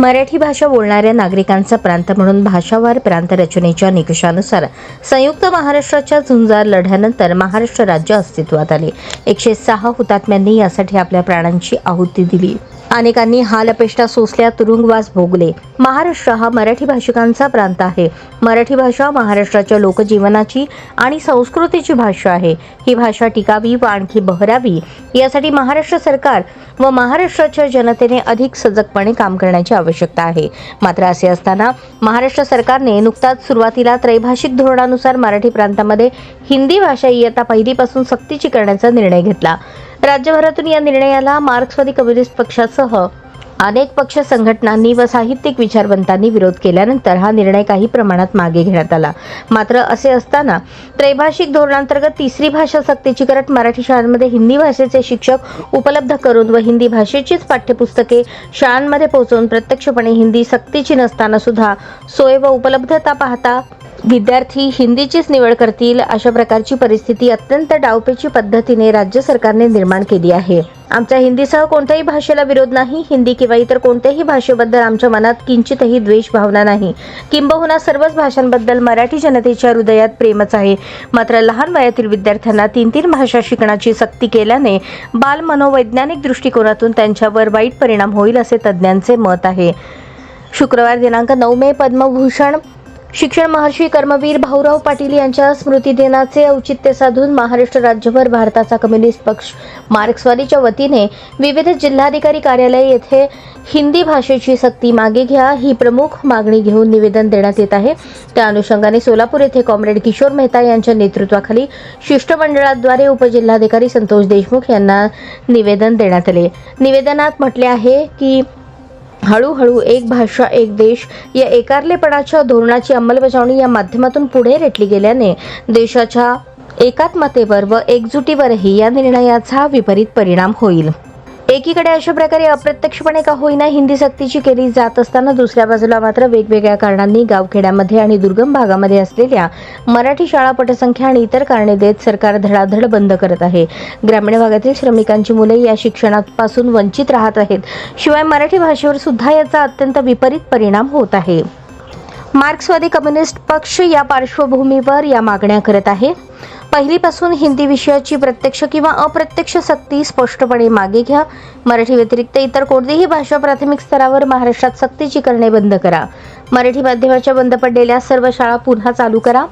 मराठी भाषा बोलणाऱ्या नागरिकांचा प्रांत म्हणून भाषावार प्रांत रचनेच्या निकषानुसार संयुक्त महाराष्ट्राच्या झुंजार लढ्यानंतर महाराष्ट्र राज्य अस्तित्वात आले. एकशे सहा हुतात्म्यांनी यासाठी आपल्या प्राणांची आहुती दिली. अनेकांनी हालअपेष्टा सोसल्या तुरुंगवास भोगले. महाराष्ट्र हा मराठी भाषिकांचा प्रांत आहे. मराठी भाषा महाराष्ट्राच्या लोकजीवनाची आणि संस्कृतीची भाषा आहे. ही भाषा टिकावी व आणखी बहरावी यासाठी महाराष्ट्र सरकार व महाराष्ट्राच्या जनतेने अधिक सजगपणे काम करण्याची आवश्यकता आहे. मात्र असे असताना महाराष्ट्र सरकारने नुकताच सुरुवातीला त्रैभाषिक धोरणानुसार मराठी प्रांतामध्ये हिंदी भाषा इयत्ता पहिलीपासून सक्तीची करण्याचा निर्णय घेतला. राज्यभरातून या निर्णयाला मार्क्सवादी कम्युनिस्ट पक्षासह अनेक पक्ष संघटनांनी व साहित्यिक विचारवंतांनी विरोध केल्यानंतर हा निर्णय काही प्रमाणात मागे घेण्यात आला. मात्र असे असताना त्रैभाषिक धोरणांतर्गत तिसरी भाषा सक्तीची करत मराठी शाळांमध्ये हिंदी भाषेचे शिक्षक उपलब्ध करून व हिंदी भाषेचीच पाठ्यपुस्तके शाळांमध्ये पोहोचवून प्रत्यक्षपणे हिंदी सक्तीची नसताना सुद्धा सोय व उपलब्धता पाहता विद्यार्थी हिंदीचीच निवड करतील अशा प्रकारची परिस्थिती अत्यंत डावपेची पद्धतीने राज्य सरकारने निर्माण केली आहे. आमच्या हिंदीसह कोणत्याही भाषेला विरोध नाही हिंदी किंवा इतर कोणत्याही भाषेबद्दल आमच्या मनात किंचितही द्वेष भावना नाही. किंबहुना सर्वच भाषांबद्दल मराठी जनतेच्या हृदयात प्रेमच आहे. मात्र लहान वयातील विद्यार्थ्यांना तीन तीन भाषा शिकण्याची सक्ती केल्याने बाल मनोवैज्ञानिक दृष्टिकोनातून त्यांच्यावर वाईट परिणाम होईल असे तज्ज्ञांचे मत आहे. शुक्रवार दिनांक नऊ मे पद्मभूषण शिक्षण महर्षी कर्मवीर भाऊराव पाटील यांच्या स्मृतिदिनाचे औचित्य साधून महाराष्ट्र राज्यभर भारताचा कम्युनिस्ट पक्ष मार्क्सवादीच्या वतीने विविध जिल्हाधिकारी कार्यालय येथे हिंदी भाषेची सक्ती मागे घ्या ही प्रमुख मागणी घेऊन निवेदन देण्यात येत आहे. त्या अनुषंगाने सोलापूर येथे कॉम्रेड किशोर मेहता यांच्या नेतृत्वाखाली शिष्टमंडळाद्वारे उपजिल्हाधिकारी संतोष देशमुख यांना निवेदन देण्यात आले. निवेदनात म्हटले आहे की हळूहळू एक भाषा एक देश या एकारलेपणाच्या धोरणाची अंमलबजावणी या माध्यमातून पुढे रेटली गेल्याने देशाच्या एकात्मतेवर व एकजुटीवरही या निर्णयाचा विपरीत परिणाम होईल. एकीकडे अशा प्रकारे अप्रत्यक्षपणे का होईना हिंदी सक्तीची केली जात असताना दुसऱ्या बाजूला मात्र वेगवेगळ्या कारणांनी गावखेड्यामध्ये आणि दुर्गम भागामध्ये असलेल्या मराठी शाळा पटसंख्या आणि इतर कारणे देत सरकार धडाधड बंद करत आहे. ग्रामीण भागातील श्रमिकांची मुले या शिक्षणापासून वंचित राहत आहेत. शिवाय मराठी भाषेवर सुद्धा याचा अत्यंत विपरीत परिणाम होत आहे. मार्क्सवादी कम्युनिस्ट पक्ष या पार्श्वभूमीवर या मागण्या करत आहे. पहिलीपासून हिंदी विषयाची प्रत्यक्ष किंवा अप्रत्यक्ष सक्ती स्पष्टपणे मागे घ्या. मराठी व्यतिरिक्त इतर कोणतीही भाषा प्राथमिक स्तरावर महाराष्ट्रात सक्तीची करणे बंद करा. मराठी माध्यमाच्या बंद पडलेल्या सर्व शाळा पुन्हा चालू करा.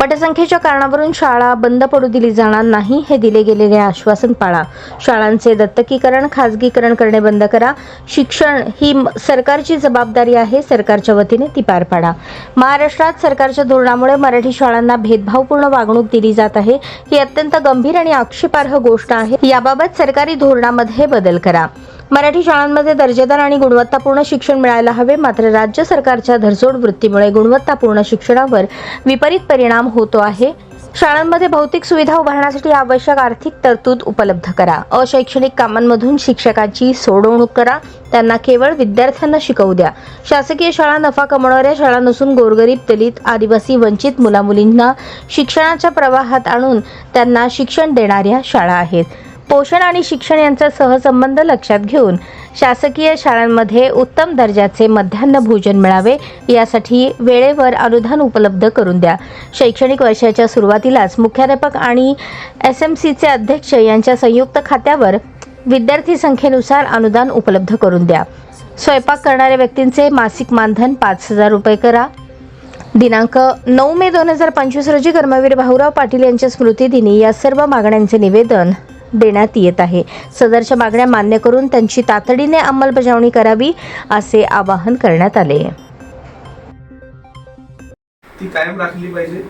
पटसंख्येच्या कारणावरून शाळा बंद पडू दिली जाणार नाही हे दिले गेलेले आश्वासन पाळा. शाळांचे दत्तकीकरण खाजगीकरण करणे बंद करा. शिक्षण ही सरकारची जबाबदारी आहे सरकारच्या वतीने ती पार पाडा. महाराष्ट्रात सरकारच्या धोरणामुळे मराठी शाळांना भेदभावपूर्ण वागणूक दिली जात आहे. ही अत्यंत गंभीर आणि आक्षेपार्ह गोष्ट आहे. याबाबत सरकारी धोरणामध्ये बदल करा. मराठी शाळांमध्ये दर्जेदार आणि गुणवत्तापूर्ण शिक्षण मिळायला हवे. मात्र राज्य सरकारच्या धरसोड वृत्तीमुळे गुणवत्तापूर्ण शिक्षणावर विपरीत परिणाम होतो आहे. शाळांमध्ये भौतिक सुविधा उभारण्यासाठी आवश्यक आर्थिक तरतूद उपलब्ध करा. अशैक्षणिक कामांमधून शिक्षकाची सोडवणूक करा. त्यांना केवळ विद्यार्थ्यांना शिकवू द्या. शासकीय शाळा नफा कमवणाऱ्या शाळा नसून गोरगरीब दलित आदिवासी वंचित मुलामुलींना शिक्षणाच्या प्रवाहात आणून त्यांना शिक्षण देणाऱ्या शाळा आहेत. पोषण आणि शिक्षण यांचा सहसंबंध लक्षात घेऊन शासकीय शाळांमध्ये उत्तम दर्जाचे मध्यान्ह भोजन मिळावे यासाठी वेळेवर अनुदान उपलब्ध करून द्या. शैक्षणिक वर्षाच्या सुरुवातीलाच मुख्याध्यापक आणि एस एम सीचे अध्यक्ष यांच्या संयुक्त खात्यावर विद्यार्थी संख्येनुसार अनुदान उपलब्ध करून द्या. स्वयंपाक करणाऱ्या व्यक्तींचे मासिक मानधन पाच हजार रुपये करा. दिनांक नऊ मे दोन हजार पंचवीस रोजी कर्मवीर भाऊराव पाटील यांच्या स्मृतिदिनी या सर्व मागण्यांचे निवेदन देण्यात येत आहे. सदरच्या मागण्या मान्य करून त्यांची तातडीने अंमलबजावणी करावी असे आवाहन करण्यात आले. ती कायम राखली पाहिजे.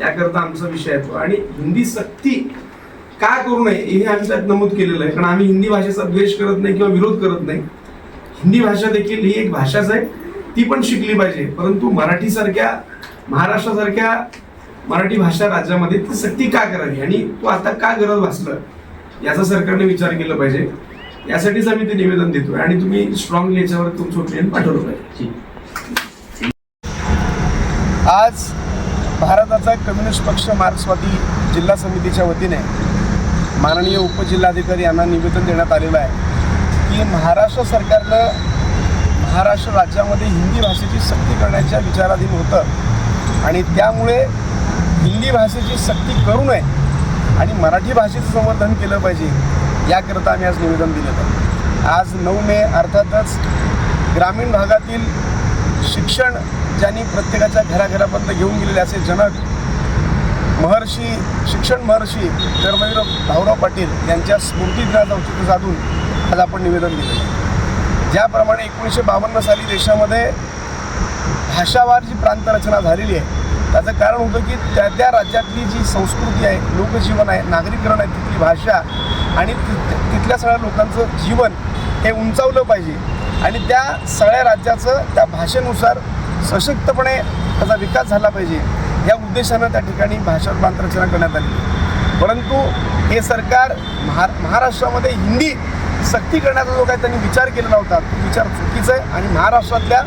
याकरता आमचा विषय येतो आणि हिंदी सक्ती का करू नये हे आम्ही त्यात नमूद केलेलं आहे. कारण आम्ही हिंदी भाषेचा द्वेष करत नाही किंवा विरोध करत नाही. हिंदी भाषा देखील ही एक भाषाच आहे. ती पण शिकली पाहिजे. परंतु मराठीसारख्या महाराष्ट्रासारख्या मराठी भाषा राज्यामध्ये ती सक्ती का करावी? आणि तो आता का गरज भासलं? याचा सरकारने विचार केला पाहिजे. यासाठीच आम्ही ते निवेदन देतोय आणि तुम्ही स्ट्रॉंगली याच्यावर तुमचं ओपिनियन पाठवलं पाहिजे. आज भारताचा कम्युनिस्ट पक्ष मार्क्सवादी जिल्हा समितीच्या वतीने माननीय उपजिल्हाधिकारी यांना निवेदन देण्यात आलेलं आहे की महाराष्ट्र सरकारनं महाराष्ट्र राज्यामध्ये हिंदी भाषेची सक्ती करण्याच्या विचाराधीन होतं. आणि त्यामुळे हिंदी भाषेची सक्ती करू नये. आणि मराठी भाषेचं संवर्धन केलं पाहिजे याकरता आम्ही आज निवेदन दिलेलं आज नऊ मे अर्थातच ग्रामीण भागातील शिक्षण ज्यांनी प्रत्येकाच्या घराघरापर्यंत घेऊन गेलेले असे जनक महर्षी शिक्षण महर्षी कर्मवीर भाऊराव पाटील यांच्या स्मृतीदिनाचं औचित्य साधून आज आपण निवेदन दिलेलं ज्याप्रमाणे एकोणीसशे बावन्न साली देशामध्ये भाषावार जी प्रांतरचना झालेली आहे त्याचं कारण होतं की त्या त्या राज्यातली जी संस्कृती आहे लोकजीवन आहे नागरीकरण आहे तिथली भाषा आणि तिथल्या सगळ्या लोकांचं जीवन हे उंचावलं पाहिजे. आणि त्या सगळ्या राज्याचं त्या भाषेनुसार सशक्तपणे त्याचा विकास झाला पाहिजे. या उद्देशानं त्या ठिकाणी भाषा रूपांतरचना करण्यात आली परंतु हे सरकार महा महाराष्ट्रामध्ये हिंदी सक्ती करण्याचा जो काही त्यांनी विचार केलेला होता तो विचार चुकीचा आहे आणि महाराष्ट्रातल्या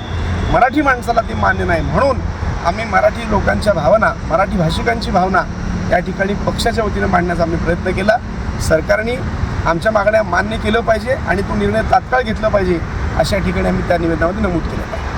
मराठी माणसाला ते मान्य नाही. म्हणून आम्ही मराठी लोकांच्या भावना मराठी भाषिकांची भावना या ठिकाणी पक्षाच्या वतीनं मांडण्याचा आम्ही प्रयत्न केला. सरकारने आमच्या मागण्या मान्य केलं पाहिजे आणि तो निर्णय तात्काळ घेतला पाहिजे अशा ठिकाणी आम्ही त्या निवेदनामध्ये नमूद केलं. पाहिजे